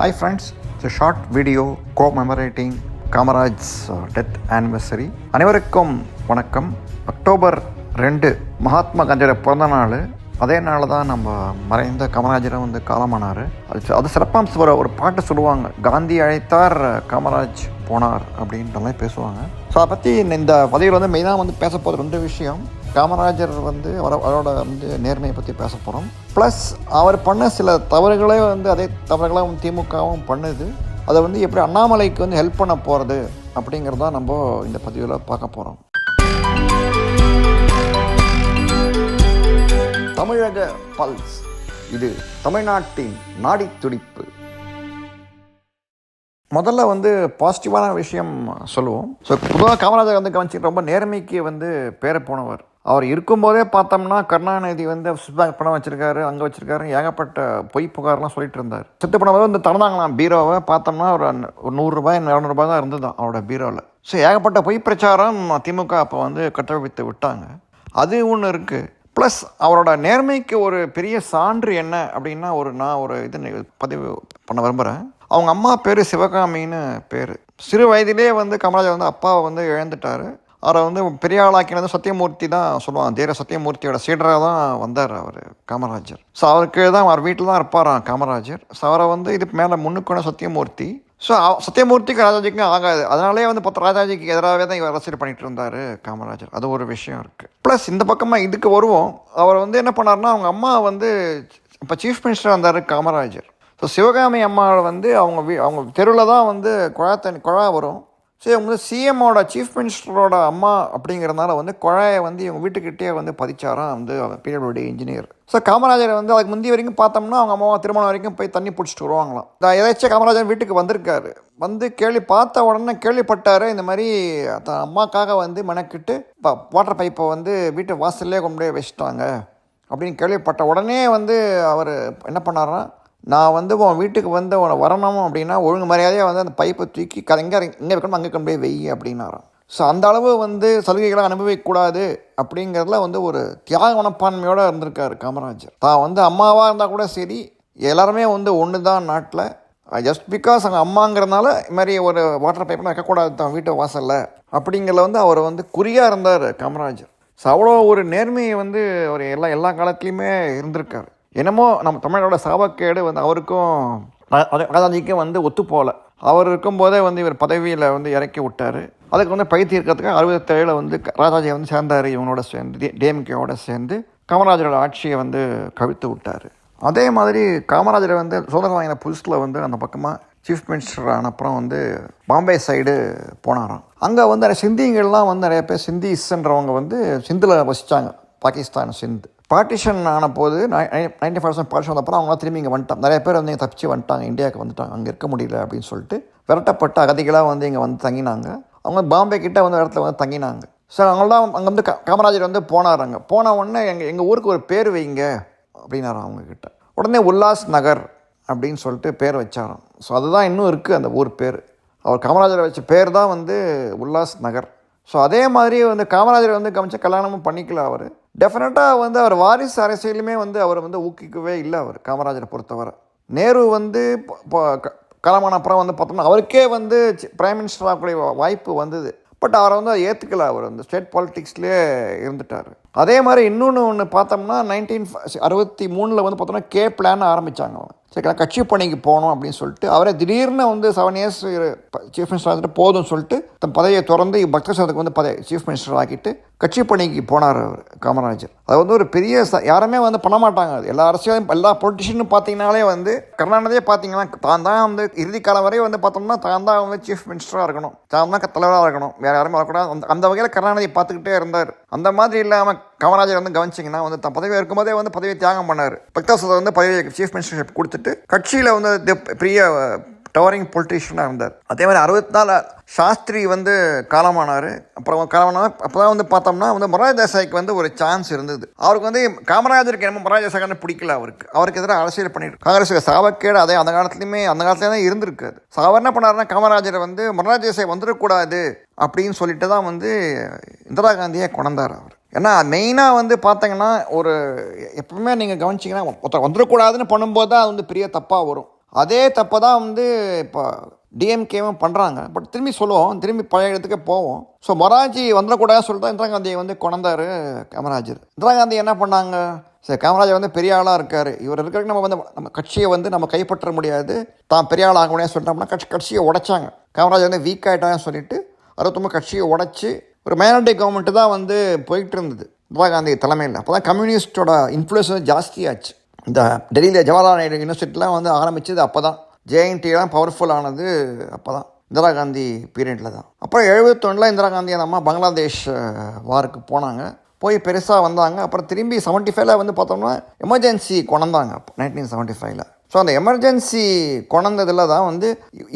Hi friends it's short video commemorating Kamaraj death anniversary அனைவருக்கும் வணக்கம். October ரெண்டு மகாத்மா காந்தியோட பிறந்த நாள். அதே நாள் தான் நம்ம மறைந்த காமராஜரை வந்து காலமானார். அது அது சிறப்பாம்சம் ஒரு ஒரு பாட்டு சொல்லுவாங்க. காந்தி அழைத்தார் காமராஜ் போனார் அப்படின்ற மாதிரி பேசுவாங்க. ஸோ அதை பற்றி இந்த பதிவில் வந்து மெயினாக வந்து பேச போகிற ரெண்டு விஷயம். காமராஜர் வந்து அவர அவரோட வந்து நேர்மையை பற்றி பேச போகிறோம் ப்ளஸ் அவர் பண்ண சில தவறுகளே வந்து அதே தவறுகளாகவும் திமுகவும் பண்ணுது. அதை வந்து எப்படி அண்ணாமலைக்கு வந்து ஹெல்ப் பண்ண போகிறது அப்படிங்கிறத நம்ம இந்த பதிவில் பார்க்க போகிறோம் தமிழக பல்ஸ் இது தமிழ்நாட்டின் நாடி துடிப்பு முதல்ல வந்து பாசிட்டிவான விஷயம் சொல்லுவோம். ஸோ பொதுவாக காமராஜர் வந்து கவனிச்சு ரொம்ப நேர்மைக்கு வந்து பேரை போனவர். அவர் இருக்கும்போதே பார்த்தோம்னா கருணாநிதி வந்து ஸ்விஸ் பணம் வச்சுருக்காரு அங்கே வச்சுருக்காரு ஏகப்பட்ட பொய் புகார்லாம் சொல்லிட்டு இருந்தார். செத்து போனவர் வந்து திறந்தாங்களாம் பீரோவை பார்த்தோம்னா ஒரு ஒரு நூறுரூபாய் இரநூறுபா தான் இருந்தது அவரோட பீரோவில். ஸோ ஏகப்பட்ட பொய் பிரச்சாரம் திமுக அப்போ வந்து கட்டவிழ்த்து விட்டாங்க. அது ஒன்று இருக்குது ப்ளஸ் அவரோட நேர்மைக்கு ஒரு பெரிய சான்று என்ன அப்படின்னா ஒரு நான் ஒரு இது பதிவு பண்ண விரும்புகிறேன் அவங்க அம்மா பேர் சிவகாமின்னு பேர். சிறு வயதிலே வந்து கமலாஜர் வந்து அப்பாவை வந்து இழந்துட்டார். அவரை வந்து பெரிய ஆளாக்கினது சத்தியமூர்த்தி தான் சொல்லுவான் தீர சத்தியமூர்த்தியோட சீடராக தான் வந்தார் அவர் காமராஜர். ஸோ அவருக்கு தான் அவர் வீட்டில் தான் இருப்பாராம் காமராஜர். ஸோ அவரை வந்து இதுக்கு மேலே முன்னுக்கான சத்தியமூர்த்தி. ஸோ சத்தியமூர்த்திக்கு ராஜாஜிக்கும் ஆகாது. அதனாலே வந்து பத்து ராஜாஜிக்கு எதிராகவே தான் இவர் அரசியல் பண்ணிட்டு இருந்தார் காமராஜர். அது ஒரு விஷயம் இருக்குது ப்ளஸ் இந்த பக்கமாக இதுக்கு வருவோம். அவர் வந்து என்ன பண்ணார்னா அவங்க அம்மா வந்து இப்போ சீஃப் மினிஸ்டராக இருந்தார் காமராஜர். ஸோ சிவகாமி அம்மாவை வந்து அவங்க வீ அவங்க தெருவில் தான் வந்து குழா தண்ணி குழா வரும். ஸோ இவங்க வந்து சிஎம்மோட சீஃப் மினிஸ்டரோட அம்மா அப்படிங்கிறதுனால வந்து குழாயை வந்து இவங்க வீட்டுக்கிட்டே வந்து பதிச்சாராம் வந்து பிடபிள்யூடி இன்ஜினியர் ஸோ காமராஜர் வந்து அதுக்கு முந்தைய வரைக்கும் பார்த்தோம்னா அவங்க அம்மாவை திருமணம் வரைக்கும் போய் தண்ணி பிடிச்சிட்டு வருவாங்களாம். ஏதாச்சும் காமராஜர் வீட்டுக்கு வந்திருக்காரு. வந்து கேள்வி பார்த்த உடனே கேள்விப்பட்டார் இந்த மாதிரி தன் அம்மாக்காக வந்து மெனக்கிட்டு வாட்டர் பைப்பை வந்து வீட்டு வாசல்லே கொண்டு போய் வச்சுட்டாங்க அப்படின்னு கேள்விப்பட்ட உடனே வந்து அவர் என்ன பண்ணாருன்னா நான் வந்து உன் வீட்டுக்கு வந்து உன்னை வரணும் அப்படின்னா ஒழுங்கு மரியாதையாக வந்து அந்த பைப்பை தூக்கி க இங்கே எங்கே வைக்கணும் அங்கே கொண்டு போய் வெய் அப்படின்னாராம். ஸோ அந்த அளவு வந்து சலுகைகளை அனுபவிக்கக்கூடாது அப்படிங்கிறதுல வந்து ஒரு தியாக மனப்பான்மையோடு இருந்திருக்காரு காமராஜர். தான் வந்து அம்மாவாக இருந்தால் கூட சரி எல்லாருமே வந்து ஒன்று தான் நாட்டில் ஜஸ்ட் பிகாஸ் அங்கே அம்மாங்கிறதுனால இது மாதிரி ஒரு வாட்டர் பைப்லாம் வைக்கக்கூடாது தான் வீட்டு வாசலில் அப்படிங்கிறத வந்து அவர் வந்து குறியாக இருந்தார் காமராஜர். ஸோ அவ்வளோ ஒரு நேர்மையை வந்து அவர் எல்லா எல்லா காலத்துலேயுமே இருந்திருக்கார். என்னமோ நம்ம தமிழோட சாபக்கேடு வந்து அவருக்கும் ராஜாஜிக்கும் வந்து ஒத்து போகல அவர் இருக்கும்போதே வந்து இவர் பதவியில் வந்து இறக்கி விட்டார். அதுக்கு வந்து பை தீர்க்கிறதுக்கு அறுபத்தேழில் வந்து ராஜாஜி வந்து சேர்ந்தார். இவனோட சேர்ந்து டிஎம்கேவோட சேர்ந்து காமராஜரோட ஆட்சியை வந்து கவிழ்த்து விட்டார். அதே மாதிரி காமராஜரை வந்து சுதந்திரம் வாங்கின புதுசில் வந்து அந்த பக்கமாக சீஃப் மினிஸ்டர் அப்புறம் வந்து பாம்பே சைடு போனாராம். அங்கே வந்து நிறைய சிந்திங்கள்லாம் வந்து நிறைய பேர் சிந்திஸ்ன்றவங்க வந்து சிந்தில் வசித்தாங்க பாகிஸ்தான் சிந்து. பார்ட்டிஷன் ஆன போது நைன்டி பர்சன்ட் பார்ட்டிஷன் வந்தப்போ அவங்களாம் திரும்பி இங்கே வந்துட்டாங்க. நிறைய பேர் வந்து இங்கே தப்பிச்சு வந்துட்டாங்க. இந்தியாவுக்கு வந்துட்டாங்க. அங்கே இருக்க முடியல அப்படின்னு சொல்லிட்டு விரட்டப்பட்ட அகதிகளாக வந்து இங்கே வந்து தங்கினாங்க. அவங்க பாம்பே கிட்டே வந்து இடத்துல வந்து தங்கினாங்க. ஸோ அவங்களாம் அங்கே வந்து காமராஜர் வந்து போனார் அங்கே. போன உடனே எங்கள் எங்கள் ஊருக்கு ஒரு பேர் வைங்க அப்படின்னாராம் அவங்கக்கிட்ட உடனே உல்லாஸ் நகர் அப்படின்னு சொல்லிட்டு பேர் வச்சாராம். ஸோ அதுதான் இன்னும் இருக்குது அந்த ஊர் பேர். அவர் காமராஜர் வச்ச பேர் தான் வந்து உல்லாஸ் நகர். ஸோ அதே மாதிரி வந்து காமராஜர் வந்து கமிச்ச கல்யாணமும் பண்ணிக்கல அவர். டெஃபினட்டாக வந்து அவர் வாரிசு அரசியலுமே வந்து அவர் வந்து ஊக்குவிக்கவே இல்லை அவர் காமராஜரை பொறுத்தவரை. நேரு வந்து காலமான அப்புறம் வந்து பார்த்தோம்னா அவருக்கே வந்து பிரைம் மினிஸ்டர் ஆகக்கூடிய வாய்ப்பு வந்தது. பட் அவரை வந்து அதை ஏற்றுக்கல அவர் வந்து ஸ்டேட் பாலிட்டிக்ஸ்லேயே இருந்துட்டார். அதே மாதிரி இன்னொன்று ஒன்று பார்த்தோம்னா நைன்டீன் அறுபத்தி மூணில் வந்து பார்த்தோம்னா கே பிளான் ஆரம்பித்தாங்க அவங்க. கட்சி பணிக்கு போகணும் அப்படின்னு சொல்லிட்டு அவரே திடீர்னு வந்து செவன் இயர்ஸ் சீஃப் மினிஸ்டர் ஆகிட்டு போதும்னு சொல்லிட்டு தன் பதவியை திறந்து பக்த சதத்துக்கு வந்து பதவி சீஃப் மினிஸ்டர் ஆக்கிட்டு கட்சி பணிக்கு போனார் அவர் காமராஜர். அது வந்து ஒரு பெரிய யாருமே வந்து பண்ண மாட்டாங்க எல்லா அரசியலும் எல்லா பொலிட்டிஷியனும் பார்த்தீங்கனாலே வந்து கருணாநிதியே பார்த்தீங்கன்னா தான் தான் வந்து இறுதி காலம் வரை வந்து பார்த்தோம்னா தான் தான் வந்து சீஃப் மினிஸ்டராக இருக்கணும். தான் தான் தலைவராக இருக்கணும். வேறு யாருமே வரக்கூடாது. அந்த அந்த வகையில் கருணாநிதி பார்த்துக்கிட்டே இருந்தார். அந்த மாதிரி இல்லாமல் காமராஜர் வந்து கவனிச்சிங்கன்னா வந்து தன் பதவி இருக்கும்போதே வந்து பதவியை தியாகம் பண்ணார். பக்தாசத்தை வந்து பதவியை சீஃப் மினிஸ்டர்ஷிப் கொடுத்துட்டு கட்சியில் வந்து பெரிய டவரிங் பொலிட்டீஷியனாக இருந்தார். அதே மாதிரி அறுபத்தி நாலு சாஸ்திரி வந்து காலமானார். அப்புறம் காலமானார் அப்போ தான் வந்து பார்த்தோம்னா வந்து மொராஜ் தேசாய்க்கு வந்து ஒரு சான்ஸ் இருந்தது. அவருக்கு வந்து காமராஜருக்கு என்னமோ மொராஜ் தேசாய்க்கு பிடிக்கல அவருக்கு. அவருக்கு எதிராக அரசியல் பண்ணிட்டு காங்கிரஸுக்கு சாவக்கேடு அதே அந்த காலத்துலையுமே அந்த காலத்துல தான் இருந்திருக்கு அது அவர் என்ன பண்ணாருன்னா காமராஜரை வந்து மொராஜ் தேசாய் வந்துடக்கூடாது அப்படின்னு சொல்லிட்டு தான் வந்து இந்திரா காந்தியை கொண்டார் அவர். ஏன்னா மெயினாக வந்து பார்த்தீங்கன்னா ஒரு எப்பவுமே நீங்கள் கவனிச்சிங்கன்னா ஒருத்தர் வந்துடக்கூடாதுன்னு பண்ணும்போது தான் அது வந்து பெரிய தப்பாக வரும். அதே தப்பை தான் வந்து இப்போ டிஎம்கேவும் பண்ணுறாங்க பட் திரும்பி சொல்லுவோம். திரும்பி பழைய இடத்துக்கு போவோம். ஸோ மொராஜி வந்துடக்கூடாது சொல்லிட்டு தான் இந்திரா காந்தியை வந்து கொண்டாரு காமராஜர். இந்திரா காந்தி என்ன பண்ணாங்க? சரி காமராஜர் வந்து பெரிய ஆளாக இருக்கார். இவர் இருக்கிறதுக்கு நம்ம வந்து நம்ம கட்சியை வந்து நம்ம கைப்பற்ற முடியாது. தான் பெரிய ஆள் ஆக முடியாது சொல்லிட்டோம்னா கட்சி கட்சியை உடைச்சாங்க. காமராஜர் வந்து வீக் ஆகிட்டாங்கன்னு சொல்லிட்டு அறுபத்தொம்பது கட்சியை உடைச்சி ஒரு மைனாரிட்டி கவர்மெண்ட்டு தான் வந்து போயிட்டு இருந்தது இந்திரா காந்தி தலைமையில். அப்போ தான் கம்யூனிஸ்டோட இன்ஃப்ளூயன்ஸ் வந்து ஜாஸ்தியாச்சு. இந்த டெல்லியில் ஜவஹர்லால் நேரு யூனிவர்சிட்டிலாம் வந்து ஆரம்பித்தது அப்போ தான் ஜேஎன்டிலாம் பவர்ஃபுல் ஆனது அப்போ தான் இந்திரா காந்தி பீரியடில் தான். அப்புறம் எழுபத்தொன்னில் இந்திரா காந்தி அந்த அம்மா பங்களாதேஷ் வாருக்கு போனாங்க. போய் பெருசாக வந்தாங்க. அப்புறம் திரும்பி செவன்ட்டி ஃபைவ்ல வந்து பார்த்தோம்னா எமர்ஜென்சி கொண்டாங்க அப்போ நைன்டீன் செவன்ட்டி ஃபைவ்ல ஸோ அந்த எமர்ஜென்சி கொண்டதில் தான் வந்து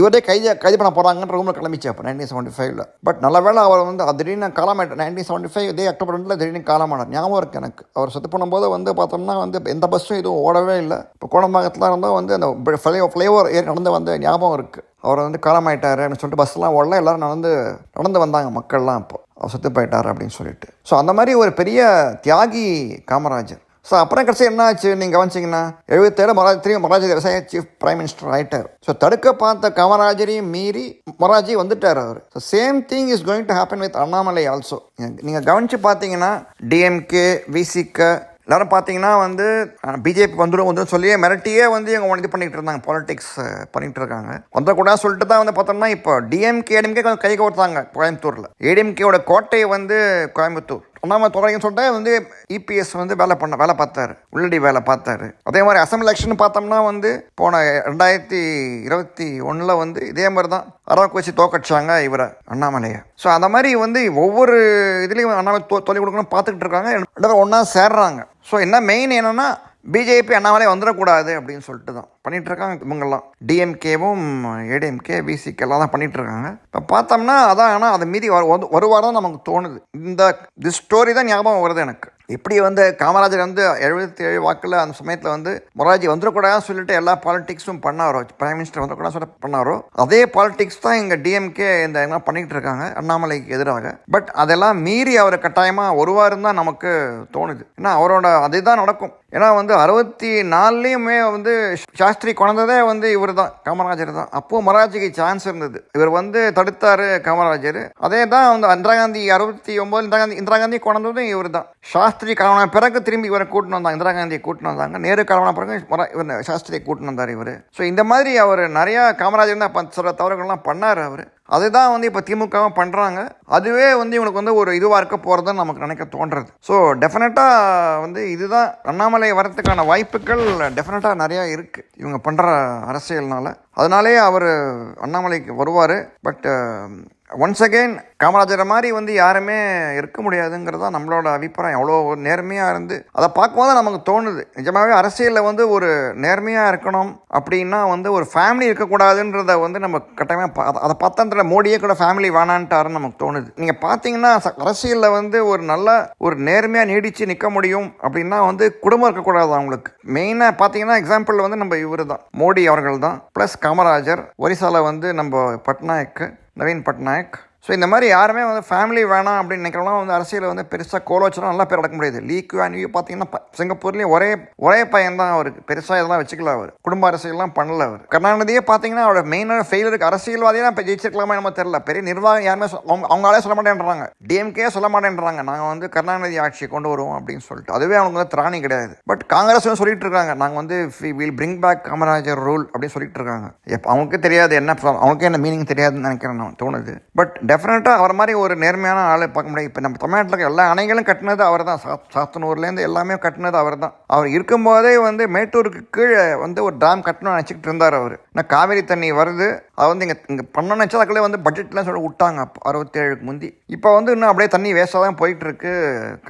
இவரே கைது கைது பண்ண போகிறாங்கன்ற ரூமில் கிளம்பிச்சு அப்போ நைன்டீன் செவன்ட்டி ஃபைவ்ல பட் நல்ல வேலை அவர் வந்து திடீர்னு காலமாயிட்டார் நைன்டீன் செவன்ட்டி ஃபைவ் இதே அக்டோபர் ரெண்டில் திடீர்னு காலமானார் ஞாபகம் இருக்குது எனக்கு. அவர் செத்து பண்ணும்போது வந்து பார்த்தோம்னா வந்து எந்த பஸ்ஸும் எதுவும் ஓடவே இல்லை. இப்போ கோடம்பாக்கத்தில் இருந்தால் வந்து அந்த ஃப்ளை ஃப்ளைஓவர் ஏறி நடந்து வந்த ஞாபகம் இருக்குது அவர் வந்து காலமாயிட்டாரு அப்படின்னு சொல்லிட்டு பஸ்லாம் ஓடல. எல்லாரும் நடந்து நடந்து வந்தாங்க மக்கள்லாம் இப்போ அவர் செத்து போயிட்டார் அப்படின்னு சொல்லிட்டு. ஸோ அந்த மாதிரி ஒரு பெரிய தியாகி காமராஜர். ஸோ அப்புறம் கடைசி என்ன ஆச்சு நீங்கள் கவனிச்சிங்கன்னா எழுபத்தேழு மொராஜ் திரும்பி மொராஜி விவசாய சீஃப் பிரைம் மினிஸ்டர் ஆகிட்டார் ஸோ தடுக்க பார்த்த கமராஜரையும் மீறி மொராஜி வந்துட்டார் அவர். So same thing is going to happen with Annamalai also நீங்கள் கவனித்து பார்த்தீங்கன்னா டிஎம்கே விசிக எல்லாரும் பார்த்தீங்கன்னா வந்து பிஜேபி வந்துடும் வந்துடும் சொல்லியே மிரட்டியே வந்து இவங்க இது பண்ணிட்டு இருந்தாங்க. பாலிடிக்ஸ் பண்ணிட்டு இருக்காங்க. வந்தக்கூடாது சொல்லிட்டு தான் வந்து பார்த்தோம்னா இப்போ டிஎம்கே ஏடிஎம்கே கொஞ்சம் கை கோர்த்தாங்க கோயம்புத்தூரில். ஏடிஎம்கேயோட கோட்டை வந்து கோயம்புத்தூர். அண்ணாமலை தொடங்கன்னு சொல்லிட்டு வந்து இபிஎஸ் வந்து வேலை பண்ண வேலை பார்த்தாரு. உள்ளடி வேலை பார்த்தாரு. அதே மாதிரி அசம்பிளி எலெக்ஷன் பார்த்தோம்னா வந்து போன ரெண்டாயிரத்தி இருபத்தி ஒன்றில் வந்து இதே மாதிரி தான் அரவக்குறிச்சி தோக்கடிச்சாங்க இவரை அண்ணாமலையை. ஸோ அந்த மாதிரி வந்து ஒவ்வொரு இதுலேயும் அண்ணாமலை தொ தொலை கொடுக்கணும்னு பார்த்துக்கிட்டு இருக்காங்க. ரெண்டு பேரும் ஒன்றா சேர்றாங்க. ஸோ என்ன மெயின் என்னென்னா பிஜேபி அண்ணாமலை வந்துடக்கூடாது அப்படின்னு சொல்லிட்டு தான் பண்ணிகிட்ருக்காங்க இருக்காங்க இவங்கெல்லாம். டிஎம்கேவும் ஏடிஎம்கே பிசிகே எல்லாம் தான் பண்ணிகிட்ருக்காங்க இருக்காங்க இப்போ பார்த்தோம்னா அதான் ஆனால் அதை மீறி வரு- வந்து- வருவார் தான் நமக்கு தோணுது. இந்த தி ஸ்டோரி தான் ஞாபகம் வருது எனக்கு. எப்படி வந்து காமராஜர் வந்து எழுபத்தி ஏழு வாக்கில் அந்த சமயத்தில் வந்து மொராஜி வந்துடக்கூடாதுன்னு சொல்லிட்டு எல்லா பாலிடிக்ஸும் பண்ணாரோ பிரைம் மினிஸ்டர் வந்துடக்கூடாது சொல்லிட்டு பண்ணாரோ அதே பாலிடிக்ஸ் தான் இங்கே டிஎம்கே இந்த இதெல்லாம் பண்ணிக்கிட்டு இருக்காங்க அண்ணாமலைக்கு எதிராக. பட் அதெல்லாம் மீறி அவர் கட்டாயமாக வருவாருன்னு தான் நமக்கு தோணுது. ஏன்னா அவரோட அதுதான் நடக்கும். ஏன்னா வந்து அறுபத்தி நாலுலேயுமே வந்து சாஸ்திரி கொண்டதே வந்து இவர் தான் காமராஜர் தான். அப்போது மராஜிக்கு சான்ஸ் இருந்தது. இவர் வந்து தடுத்தார் காமராஜர். அதே தான் வந்து இந்திரா காந்தி அறுபத்தி ஒம்பது இந்திரா காந்தி இந்திரா காந்தி கொண்டதும் இவர் தான் சாஸ்திரி காலமான பிறகு திரும்பி இவரை கூட்டின்னு வந்தாங்க. இந்திரா காந்தியை கூட்டின்னு வந்தாங்க. நேரு காலமான பிறகு மொரா- இவர் சாஸ்திரியை கூட்டின்னு வந்தார் இவர். ஸோ இந்த மாதிரி அவர் நிறையா காமராஜர் தான் சில தவறுகள்லாம் பண்ணார் அவர். அதுதான் வந்து இப்போ திமுகவும் பண்ணுறாங்க அதுவே வந்து இவனுக்கு வந்து ஒரு இதுவாக இருக்க போகிறதுன்னு நமக்கு நினைக்க தோன்றது. ஸோ டெஃபினட்டாக வந்து இதுதான் அண்ணாமலை வரத்துக்கான வாய்ப்புகள் டெஃபினட்டாக நிறையா இருக்குது இவங்க பண்ணுற அரசியல்னால. அதனாலே அவர் அண்ணாமலைக்கு வருவார். பட் ஒன்ஸ் அகெயின் காமராஜரை மாதிரி வந்து யாருமே இருக்க முடியாதுங்கிறது தான் நம்மளோட அபிப்பிராயம். அவ்வளோ நேர்மையாக இருந்து அதை பார்க்கும்போது நமக்கு தோணுது. நிஜமாகவே அரசியலில் வந்து ஒரு நேர்மையாக இருக்கணும் அப்படின்னா வந்து ஒரு ஃபேமிலி இருக்கக்கூடாதுன்றத வந்து நம்ம கட்டாயமாக பா- அதை- அதை பார்த்தா மோடியே கூட ஃபேமிலி வேணான்ட்டாருன்னு நமக்கு தோணுது. நீங்கள் பார்த்தீங்கன்னா அரசியலில் வந்து ஒரு நல்ல ஒரு நேர்மையாக நீடித்து நிற்க முடியும் அப்படின்னா வந்து குடும்பம் இருக்கக்கூடாது அவங்களுக்கு. மெயினாக பார்த்தீங்கன்னா எக்ஸாம்பிள் வந்து நம்ம இவர் தான் மோடி அவர்கள் தான் ப்ளஸ் காமராஜர் ஒரிசாவில் வந்து நம்ம பட்நாயக்கு நவீன் பட்நாயக். ஸோ இந்த மாதிரி யாருமே வந்து ஃபேமிலி வேணாம் அப்படின்னு நினைக்கிறவங்களாம் வந்து அரசியலில் வந்து பெருசாக கோலோச்சனா நல்லா பேர் அடக்க முடியாது. லீக்கு குவான் யூ பார்த்தீங்கன்னா ப- சிங்கப்பூர்லேயும் ஒரே ஒரே பையன் தான் அவருக்கு பெருசாக இதெல்லாம் வச்சுக்கல அவர். குடும்ப அரசியல்லாம் பண்ணல அவர். கருணாநிதியே பார்த்தீங்கன்னா அவரோட மெயினான ஃபெயிலருக்கு அரசியல்வாதியாக இப்போ ஜெயிச்சிருக்கலாமா நம்ம தெரியல. பெரிய நிர்வாகம் யாருமே அவங்க அவங்களாலே சொல்ல மாட்டேன்றாங்க. டிஎம்கே சொல்ல மாட்டேன்றாங்க. நாங்கள் வந்து கருணாநிதி ஆட்சியை கொண்டு வருவோம் அப்படின்னு சொல்லிட்டு. அதுவே அவங்களுக்கு வந்து திராணி கிடையாது. பட் காங்கிரஸ் சொல்லிட்டு இருக்காங்க. நாங்கள் வந்து will bring back Kamarajar rule அப்படின்னு சொல்லிட்டு இருக்காங்க. எப்போ அவங்களுக்கு தெரியாது என்ன அவங்களுக்கு என்ன மீனிங் தெரியாதுன்னு நினைக்கிறேன் நான் தோணுது. பட் டெஃபினட்டாக அவர் மாதிரி ஒரு நேர்மையான ஆளை பார்க்க முடியாது. இப்போ நம்ம தமிழ்நாட்டில் இருக்க எல்லா அணைகளும் கட்டினது அவர் தான் சா சாத்தனூர்லேருந்து எல்லாமே கட்டினது அவர் தான் அவர் இருக்கும்போதே வந்து மேட்டூருக்கு கீழே வந்து ஒரு டேம் கட்டணும்னு நினச்சிக்கிட்டு இருந்தார் அவர். நான் காவேரி தண்ணி வருது. அதை வந்து இங்கே இங்கே பண்ண நினச்சா அதுக்குள்ளே வந்து பட்ஜெட்லாம் சொல்லி விட்டாங்க அப்போ அறுபத்தேழுக்கு முந்தி. இப்போ வந்து இன்னும் அப்படியே தண்ணி வேஸ்ட்டாக தான் போயிட்டுருக்கு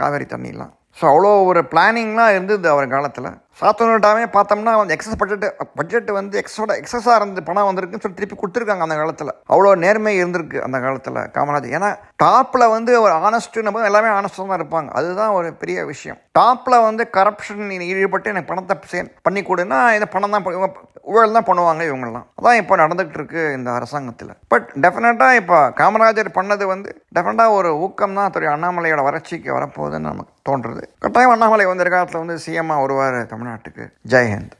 காவேரி தண்ணிலாம். ஸோ அவ்வளோ ஒரு பிளானிங்லாம் இருந்தது அவர் காலத்தில். சாத்தனூர் பார்த்தோம்னா வந்து எக்ஸஸ் பட்ஜெட் பட்ஜெட் வந்து எக்ஸோட எக்ஸஸாக இருந்து பணம் வந்திருக்குன்னு சொல்லி திருப்பி கொடுத்துருக்காங்க அந்த காலத்தில். அவ்வளோ நேர்மை இருந்திருக்கு அந்த காலத்தில் காமராஜர் ஏன்னா டாப்பில் வந்து ஒரு ஆனஸ்ட்டு போது எல்லாமே ஆனஸ்டாக தான் இருப்பாங்க. அதுதான் ஒரு பெரிய விஷயம். டாப்பில் வந்து கரப்ஷன் ஈடுபட்டு எனக்கு பணத்தை சே பண்ணி கொடுன்னா இந்த பணம் தான் இவங்க ஊழல் தான் பண்ணுவாங்க இவங்கெல்லாம். அதான் இப்போ நடந்துகிட்டு இருக்கு இந்த அரசாங்கத்தில். பட் டெஃபினட்டாக இப்போ காமராஜர் பண்ணது வந்து டெஃபினட்டாக ஒரு ஊக்கம் தான் துறை அண்ணாமலையோட வறட்சிக்கு வரப்போகுதுன்னு நமக்கு தோன்றுறது கட்டாயம் அண்ணாமலை வந்து காலத்தில் வந்து சிஎம்மாக வருவார் தமிழ்நாட்டுக்கு. ஜெய்ஹிந்த்